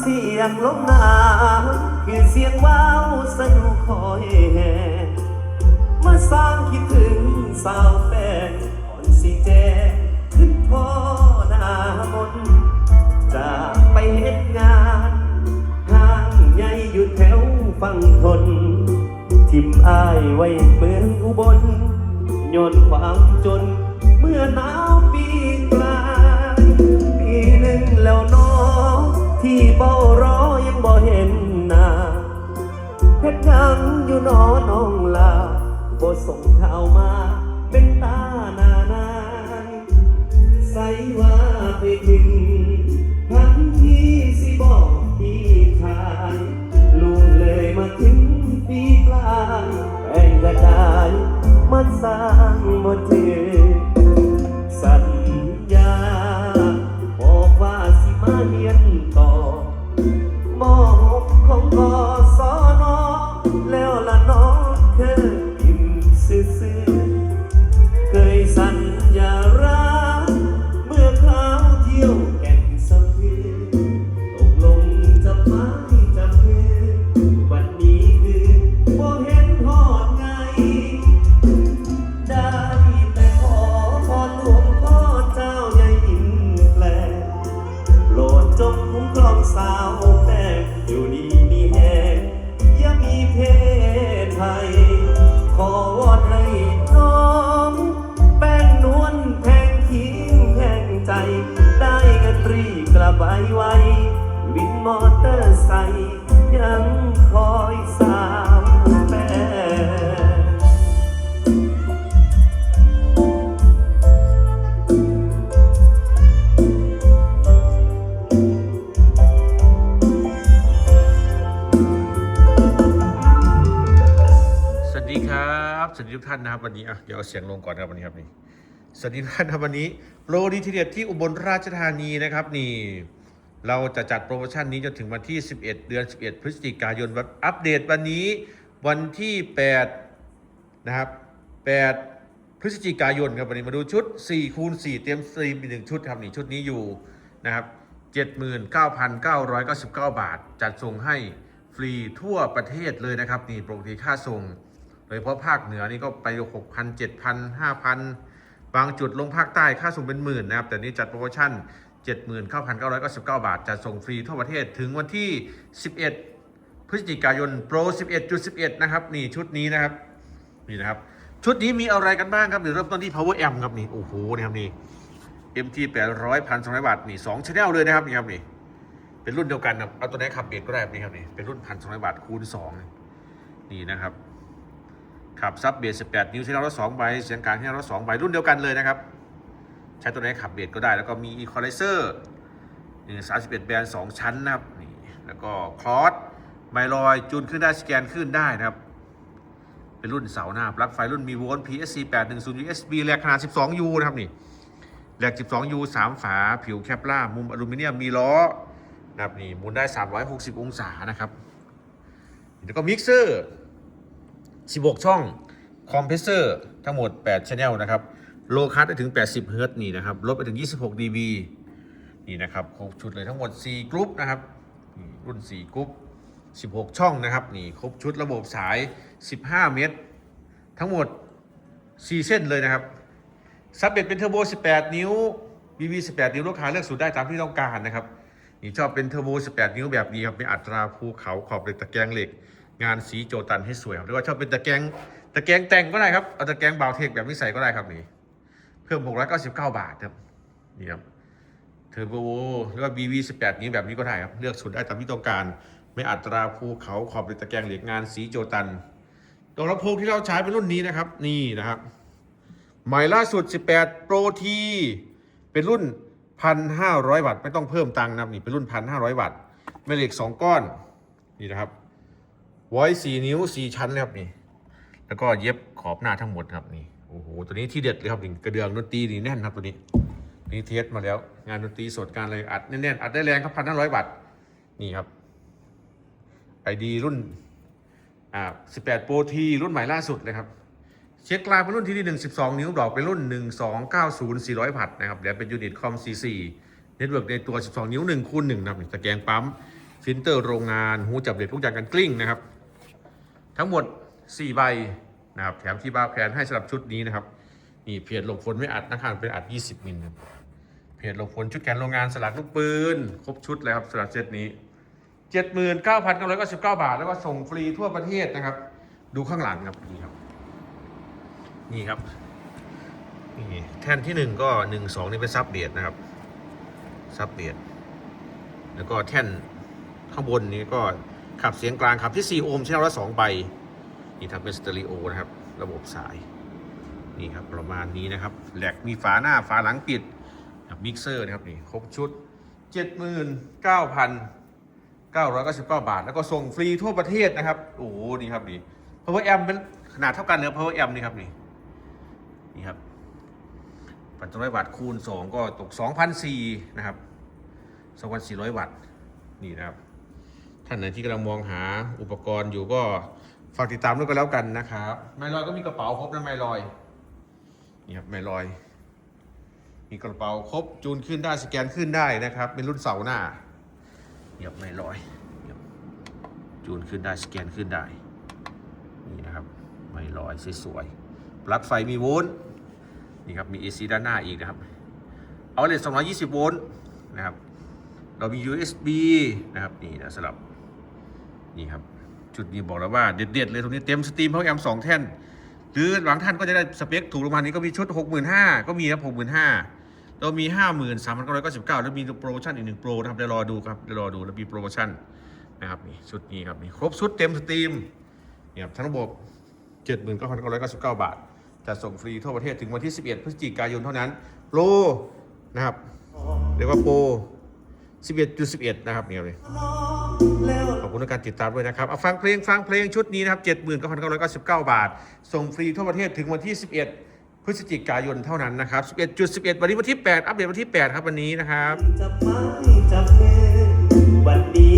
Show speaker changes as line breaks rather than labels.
เสียงลมหนาวคือเสียงว้าวสนุกคอยแห่มาสร้างคิดถึงสาวแฟนอ่อนสีแจขึ้นพ่อหน้ามนจากไปเฮ็ดงานห้างใหญ่อยู่แถวฝั่งทน ทิมอายไว้เมืองอุบลโยนความจนเมื่อหนาวปี เบ้ารอยังบ่เห็นหน้าเฮ็ดหยังอยู่นอน้องลาบ่ส่งข่าวมาเป็นตาหนานายใส่ว่าไปถึงทั้งที่สิบอกพี่ชายลุงเลยมาถึงปีกลางแป้งกระดานมาสร้างบนท ท่านนะค
รับวันนี้อะเดี๋ยวเอาเสียงลงก่อนครับวันนี้ครับนี่สวัสดีท่านครับวันนี้โปรดีทีเด็ดที่อุบลราชธานีนะครับนี่เราจะจัดโปรโมชั่นนี้จนถึงวันที่ 11 เดือน 11 พฤศจิกายนวันอัปเดตวันนี้วันที่ 8 นะครับ 8 พฤศจิกายนครับวันนี้มาดูชุด4คูณ4เตรียมสตรีมอีกหนึ่งชุดครับนี่ชุดนี้อยู่นะครับ 79,999 บาท จัดส่งให้ฟรีทั่วประเทศเลยนะครับนี่ปกติค่าส่ง โดยเฉพาะภาคเหนือนี่ก็ไป6,000 7,000 5,000บางจุดลงภาคใต้ค่าส่งเป็นหมื่นนะครับ แต่นี้จัดโปรโมชั่น 79,999 บาท จัดส่งฟรีทั่วประเทศถึงวันที่ 11 พฤศจิกายนโปร 11.11 นะครับ นี่ชุดนี้นะครับ นี่นะครับ ชุดนี้มีอะไรกันบ้างครับเดี๋ยวเริ่มต้นที่ power amp ครับนี่ โอ้โหนี่ครับนี่ MT 800 1,200 บาท นี่2 channel เลยนะครับนี่ครับนี่ เป็นรุ่นเดียวกันครับเอาตัวไหนขับเบสก็ได้ครับนี่ครับนี่ เป็นรุ่น 1,200 บาทคูณ 2 นี่นะครับ ขับซับเบียด18 นิ้วใช้เราละ2ใบเสียงกลางใช้เราละ2ใบรุ่นเดียวกันเลยนะครับ ใช้ตัวไหนขับเบสก็ได้ แล้วก็มี equalizer นี่31แบน2ชั้นนะครับนี่แล้วก็คลอสไมลอยจูนขึ้นได้สแกนขึ้นได้นะครับ เป็นรุ่นเสาหน้าปลั๊กไฟรุ่นมีโวลต์ PSC 810 USB แหลกขนาด 12U นะครับนี่แหลก 12U 3 ฝาผิวแคปล่ามุมอลูมิเนียมมีล้อนะครับนี่หมุนได้ 360 องศานะครับแล้วก็มิกเซอร์ 16 ช่องคอมเพรสเซอร์ทั้งหมด8 channel นะครับโลคัสได้ถึง 80 เฮิร์ตซ์นี่นะครับลดไปถึง 26 dB นี่นะครับครบชุดเลยทั้งหมด 4 กรุ๊ปนะครับรุ่น 4 กรุ๊ป 16 ช่องนะครับนี่ครบชุดระบบสาย 15 เมตร ทั้งหมด 4 เส้นเลยนะครับซับเบ็ดเป็นเทอร์โบ 18 นิ้ว BB 18 นิ้วลูกค้าเลือกสูตรได้ตามที่ต้องการนะครับนี่ชอบเป็นเทอร์โบ 18 นิ้วแบบนี้ครับเป็นอัตราภูเขาขอบเหล็กตะแกรงเหล็ก งานสีโจตันให้สวยครับหรือว่าชอบเป็นตะแกรงตะแกรงแต่งก็ได้ครับเอาตะแกรงบาวเทคแบบนี้ใส่ก็ได้ครับนี่เพิ่ม699 บาทครับนี่ครับเทอร์โบหรือว่า BB 18นิ้แบบนี้ก็ได้ครับเลือกสูตรได้ตามที่ต้องการ ไม่อัตราภูเขาขอบเหล็กตะแกรงเหล็กงานสีโจตันตัวลำโพงที่เราใช้เป็นรุ่นนี้นะครับ นี่นะครับใหม่ล่าสุด 18 Pro T เป็นรุ่น 1,500 วัตต์ไม่ต้องเพิ่มตังค์นะครับนี่เป็นรุ่น 1,500 วัตต์แม่เหล็ก 2 ก้อน นี่นะครับ ไว้4นิ้ว4ชั้นเลยครับนี่ แล้วก็เย็บขอบหน้าทั้งหมดครับนี่ โอ้โห ตัวนี้ที่เด็ดเลยครับนี่กระเดื่องดนตรีนี่แน่นครับตัวนี้ นี่เทสมาแล้ว งานดนตรีสดการอะไรอัดแน่นๆ อัดได้แรงครับ1,500วัตต์นี่ครับ ไอดีรุ่น อ่า18 Pro T รุ่นใหม่ล่าสุดเลยครับ เช็คลางเป็นรุ่นที่1 12นิ้วดอกเป็นรุ่น1290 400พัดนะครับเดี๋ยวเป็นยูนิตคอม C4 เน็ตเวิร์กในตัว 12 นิ้ว1คูณ1นะครับนี่ตะแกรงปั๊ม ฟิลเตอร์โรงงาน หูจับเหล็กทุกอย่างกันกลิ้งนะครับ ทั้งหมด 4 ใบนะครับแถมที่บ้าแพนให้สำหรับชุดนี้นะครับนี่เพจหลบฝนไม่อัดนะครับเป็นอัด 20 มิลครับเพจหลบฝนชุดแขนโรงงานสลักลูกปืน ครบชุดเลยครับสำหรับเซตนี้ 79,999 บาท แล้วก็ส่งฟรีทั่วประเทศนะครับ ดูข้างหลังครับนี่ครับนี่ครับนี่แท่นที่หนึ่งก็หนึ่งสองนี่เป็นซับเบียดนะครับซับเบียดแล้วก็แท่นข้างบนนี้ก็ ขับเสียงกลางขับที่ 4 โอห์มใช้ละสองใบนี่ทำเป็นสเตอริโอนะครับ ระบบสาย นี่ครับประมาณนี้นะครับแหลกมีฝาหน้าฝาหลังปิดมิกเซอร์นะครับนี่ครบชุด 79,999 บาท แล้วก็ส่งฟรีทั่วประเทศนะครับ โอ้โหนี่ครับนี่ power amp เป็นขนาดเท่ากันเลย power amp นี่ครับนี่นี่ครับปัจจุบันวัตต์คูณ 2 ก็ตก 2,400 นะครับ 2,400 วัตต์ นี่นะครับ ท่านไหนที่กำลังมองหาอุปกรณ์อยู่ก็ฝากติดตามด้วยกันแล้วกันนะครับไมลอยก็มีกระเป๋าครบนะไมลอยนี่ครับไมลอย มีกระเป๋าครบจูนขึ้นได้สแกนขึ้นได้นะครับ เป็นรุ่นเสาหน้านี่ครับไมลอยนี่ครับจูนขึ้นได้สแกนขึ้นได้นี่นะครับไมลอยสวยๆปลั๊กไฟมีโวลต์นี่ครับมี AC ด้านหน้าอีกนะครับเอาเลท220 โวลต์นะครับเรามี USB นะครับนี่นะสำหรับ นี่ครับ จุดนี้บอกแล้วว่าเด็ดๆเลยตรงนี้เต็มสตรีมเพราะแอมสองแท่น หรือบางท่านก็จะได้สเปคถูกลงมานี้ก็มีชุด 65,000ก็มีครับ65,000เรามี 53,999แล้วมีโปรโมชั่นอีกหนึ่งโปรนะครับเดี๋ยวรอดูครับเดี๋ยวรอดูแล้วมีโปรโมชั่นนะครับนี่ชุดนี้ครับนี่ครบชุดเต็มสตรีมนี่ครับทั้งระบบ 79,999 บาทจะส่งฟรีทั่วประเทศถึงวันที่ 11 พฤศจิกายนเท่านั้น โปรนะครับ เรียกว่าโปร 11.11 นะครับเนี่ยเลย
แล้ว
ขอบคุณในการติดตามด้วยนะครับเอาฟังเพลงฟังเพลงชุดนี้นะครับ 79,999 บาท ส่งฟรีทั่วประเทศถึงวันที่ 11 พฤศจิกายนเท่านั้นนะครับ 11.11 วันนี้วันที่ 8 อัปเดตวันที่ 8 ครับวันนี้นะครับ
จับไม้จับมือวันนี้คือบ่